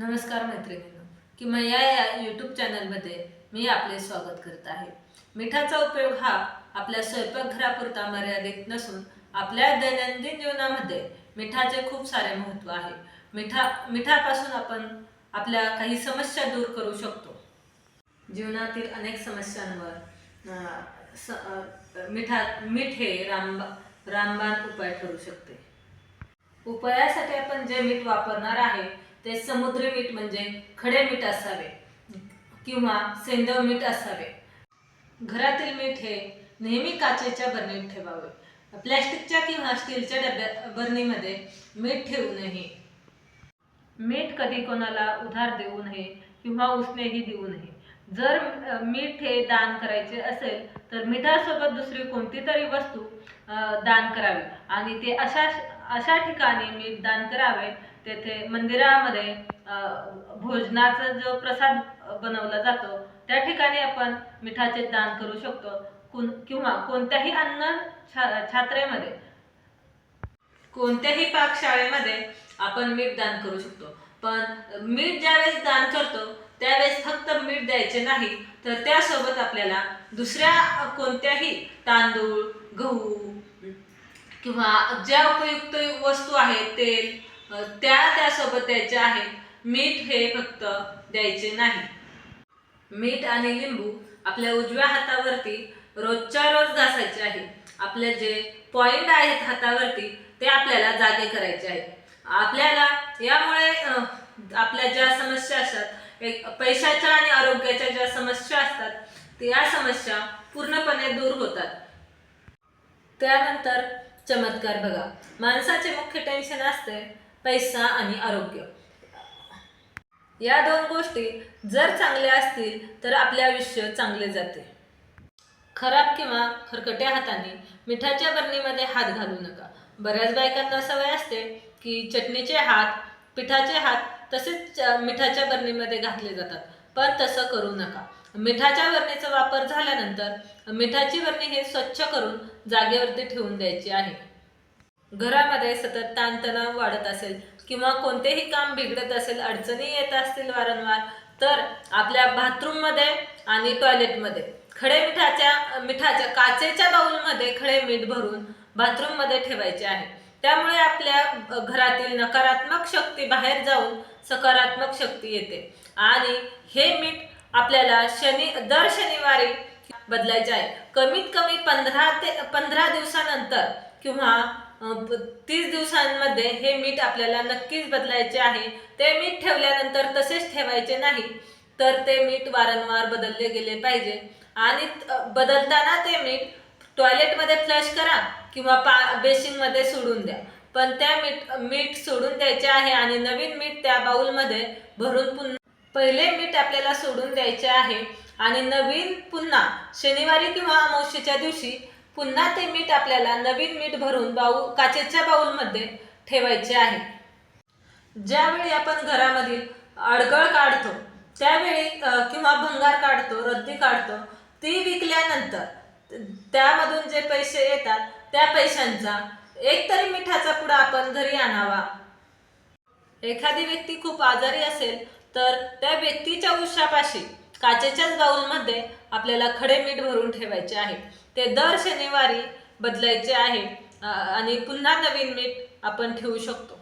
नमस्कार मैत्रिणींनो. किंवा या या यूट्यूब चॅनलमध्ये मी आपले स्वागत करत आहे. मिठाचा उपयोग हा आपल्या स्वयंपाकघरापुरता मर्यादित नसून आपल्या दैनंदिन जीवनामध्ये मिठाचे खूप सारे महत्त्व आहे. मिठा मिठापासून आपण आपल्या काही समस्या दूर करू शकतो. जीवनातील अनेक समस्यांवर स मिठा मीठ हे रामबा रामबाण उपाय ठरू शकते. उपायासाठी आपण जे मीठ वापरणार आहे ते समुद्री मीठ म्हणजे खडे मीठ असावे किंवा सेंदव मीठ असावे. घरातील मीठ हे नेहमी काचेच्या बरणीत ठेवावे. प्लॅस्टिकच्या किंवा स्टीलच्या डब्या बरणीमध्ये मीठ ठेवू नये मीठ कधी कोणाला उधार देऊ नये किंवा उसनेही देऊ नये. जर मीठ हे दान करायचे असेल तर मिठासोबत दुसरी कोणती तरी वस्तू दान करावी. आणि ते अशा अशा ठिकाणी मीठ दान करावे तेथे मंदिरामध्ये भोजनाचा जो प्रसाद बनवला जातो त्या ठिकाणी आपण मिठाचे दान करू शकतो किंवा कोणत्याही अन्न छा छात्रेमध्ये कोणत्याही पाकशाळेमध्ये आपण मीठ दान करू शकतो. पण मीठ ज्यावेळेस दान करतो त्यावेळेस फक्त मीठ द्यायचे नाही तर त्यासोबत आपल्याला दुसऱ्या कोणत्याही तांदूळ गहू किंवा ज्या उपयुक्त वस्तू आहेत तेल त्या त्यासोबत द्यायच्या आहेत. मीठ हे फक्त द्यायचे नाही. मीठ आणि लिंबू आपल्या उजव्या हातावरती रोजच्या रोज घासायचे आहे. आपले जे पॉईंट आहेत हातावरती ते आपल्याला जागे करायचे आहेत आपल्याला यामुळे आपल्या ज्या समस्या पैशाच्या आणि आरोग्याच्या ज्या समस्या असतात त्या समस्या पूर्णपणे दूर होतात. त्यानंतर चमत्कार बघा. माणसाचे मुख्य टेन्शन असते पैसा आणि आरोग्य. या दोन गोष्टी जर चांगल्या असतील तर आपले आयुष्य चांगले जाते. खराब किंवा खरकट्या हाताने मिठाच्या बरणीमध्ये हात घालू नका. बऱ्याच बायकांना सवय असते की चटणीचे हात पिठाचे हात तसेच मिठाच्या बरणीमध्ये घातले जातात. पण तसं करू नका. मिठाच्या बरणीचा वापर झाल्यानंतर मिठाची बरणी हे स्वच्छ करून जागेवरती ठेवून द्यायची आहे. घरामध्ये सतत ताणतणाव वाढत असेल किंवा कोणतेही काम बिघडत असेल अडचणी येत असतील वारंवार तर आपल्या बाथरूममध्ये आणि टॉयलेटमध्ये खडे मिठाच्या मिठाच्या काचेच्या बाउलमध्ये खडे मीठ भरून बाथरूममध्ये ठेवायचे आहे. त्यामुळे आपल्या घरातील नकारात्मक शक्ती बाहेर जाऊन सकारात्मक शक्ती येते. आणि हे मीठ आपल्याला शनी दर शनिवारी बदलायचे आहे. कमीत कमी पंधरा ते पंधरा दिवसानंतर किंवा तीस दिवसांमध्ये हे मीठ आपल्याला नक्कीच बदलायचे आहे. ते मीठ ठेवल्यानंतर तसेच ठेवायचे नाही तर ते मीठ वारंवार बदलले गेले पाहिजे. आणि बदलताना ते मीठ टॉयलेटमध्ये फ्लश करा किंवा पा बेसिनमध्ये सोडून द्या. पण त्या मीठ मीठ सोडून द्यायचे आहे आणि नवीन मीठ त्या बाउलमध्ये भरून पुन्हा पहिले मीठ आपल्याला सोडून द्यायचे आहे आणि नवीन पुन्हा शनिवारी किंवा अमावशीच्या दिवशी पुन्हा ते मीठ आपल्याला नवीन मीठ भरून बाऊल काचेच्या बाऊलमध्ये ठेवायचे आहे. ज्यावेळी आपण घरामधील अडगळ काढतो त्यावेळी किंवा भंगार काढतो रद्दी काढतो ती विकल्यानंतर त्यामधून जे पैसे येतात त्या पैशांचा एक तरी मिठाचा पुडा आपण घरी आणावा. एखादी व्यक्ती खूप आजारी असेल तर त्या व्यक्तीच्या उशापाशी काचेच्याच बाऊलमध्ये आपल्याला खडे मीठ भरून ठेवायचे आहे. ते दर शनिवारी बदलायचे आहे आणि पुन्हा नवीन मीठ आपण ठेवू शकतो.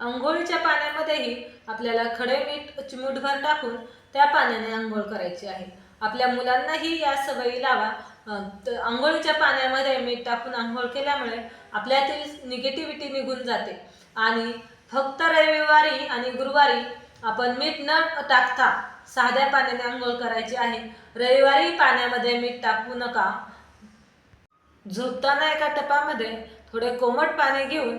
आंघोळीच्या पाण्यामध्येही आपल्याला खडे मीठ चिमूटभर टाकून त्या पाण्याने आंघोळ करायची आहे. आपल्या मुलांनाही या सवयी लावा. आंघोळीच्या पाण्यामध्ये मीठ टाकून आंघोळ केल्यामुळे आपल्यातील निगेटिव्हिटी निघून जाते. आणि फक्त रविवारी आणि गुरुवारी आपण मीठ न टाकता साध्या पाण्याने आंघोळ करायची आहे. रविवारी पाण्यामध्ये मीठ टाकू नका. झोपताना एका टपामध्ये थोडे कोमट पाणी घेऊन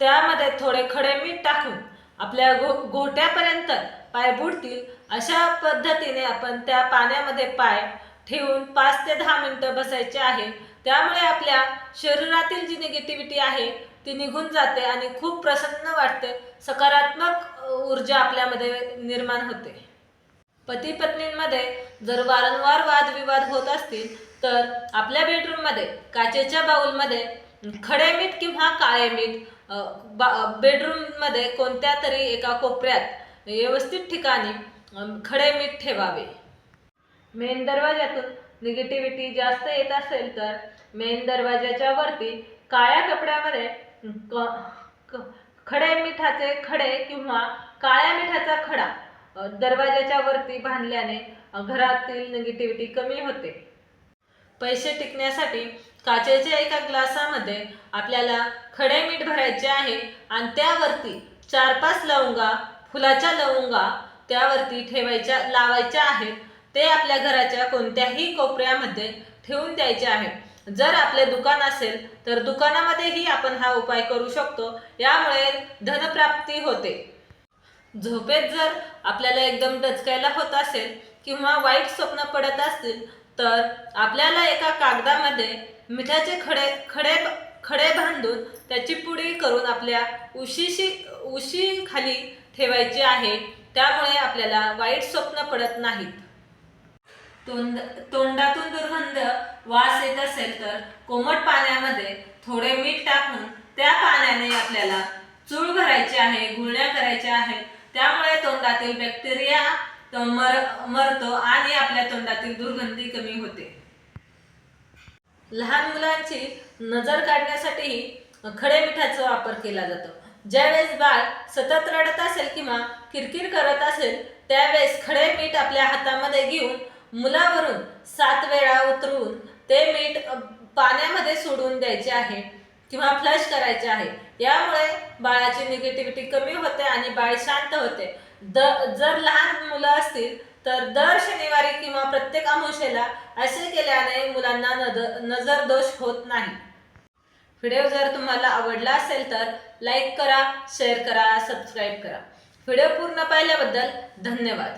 त्यामध्ये थोडे खडे मीठ टाकून आपल्या गो घोट्यापर्यंत पाय बुडतील अशा पद्धतीने आपण त्या पाण्यामध्ये पाय ठेवून पाच ते दहा मिनटं बसायचे आहे. त्यामुळे आपल्या शरीरातील जी निगेटिव्हिटी आहे ती निघून जाते आणि खूप प्रसन्न वाटते. सकारात्मक ऊर्जा आपल्यामध्ये निर्माण होते. पती पत्नींमध्ये जर वारंवार वादविवाद होत असतील तर आपल्या बेडरूममध्ये काचेच्या बाऊलमध्ये खडे मीठ किंवा काळे मीठ बा बेडरूममध्ये कोणत्या तरी एका कोपऱ्यात व्यवस्थित ठिकाणी खडे मीठ ठेवावे. मेन दरवाजातून निगेटिव्हिटी जास्त येत असेल तर मेन दरवाजाच्या वरती काळ्या कपड्यामध्ये खडे मिठाचे खडे किंवा काळ्या मिठाचा खडा अ, दरवाजाच्या वरती बांधल्याने घरातील निगेटिव्हिटी कमी होते. पैसे टिकण्यासाठी काचेच्या एका ग्लासामध्ये आपल्याला खडे मीठ भरायचे आहे आणि त्यावरती चार पाच लवंगा फुलाच्या लवंगा त्यावरती ठेवायच्या लावायच्या आहेत. ते आपल्या घराच्या कोणत्याही कोपऱ्यामध्ये ठेवून द्यायचे आहे. जर आपले दुकान असेल तर दुकानामध्येही आपण हा उपाय करू शकतो. यामुळे धनप्राप्ती होते. झोपेत जर आपल्याला एकदम डचकायला होत असेल किंवा वाईट स्वप्न पडत असतील तर आपल्याला एका कागदामध्ये मिठाचे खडे खडे खडे बांधून त्याची पुडी करून आपल्या उशीशी उशी खाली ठेवायची आहे. त्यामुळे आपल्याला वाईट स्वप्न पडत नाहीत. तोंड तोंडातून दुर्गंध वास येत असेल तर कोमट पाण्यामध्ये थोडे मीठ टाकून त्या पाण्याने आपल्याला चूळ भरायची आहे गुळण्या करायच्या आहेत त्यामुळे तोंडातील बॅक्टेरिया तो मर मरतो आणि आपल्या तोंडातील दुर्गंधी कमी होते. लहान मुलांची नजर काढण्यासाठीही खडे मिठाचा वापर केला जातो. ज्यावेळेस बाळ सतत रडत असेल किंवा किरकिर करत असेल त्यावेळेस खडे मीठ आपल्या हातामध्ये घेऊन मुलावरून सात वेळा उतरून ते मीठ पाण्यामध्ये सोडून द्यायचे आहे किंवा फ्लश करायचे आहे. यामुळे बाळाची निगेटिव्हिटी कमी होते आणि बाळ शांत होते. द जर लहान मुलं असतील तर दर शनिवारी किंवा प्रत्येक अमावस्येला असे केल्याने मुलांना नद नजर दोष होत नाही. व्हिडिओ जर तुम्हाला आवडला असेल तर लाईक करा शेअर करा सबस्क्राईब करा. व्हिडिओ पूर्ण पाहिल्याबद्दल धन्यवाद.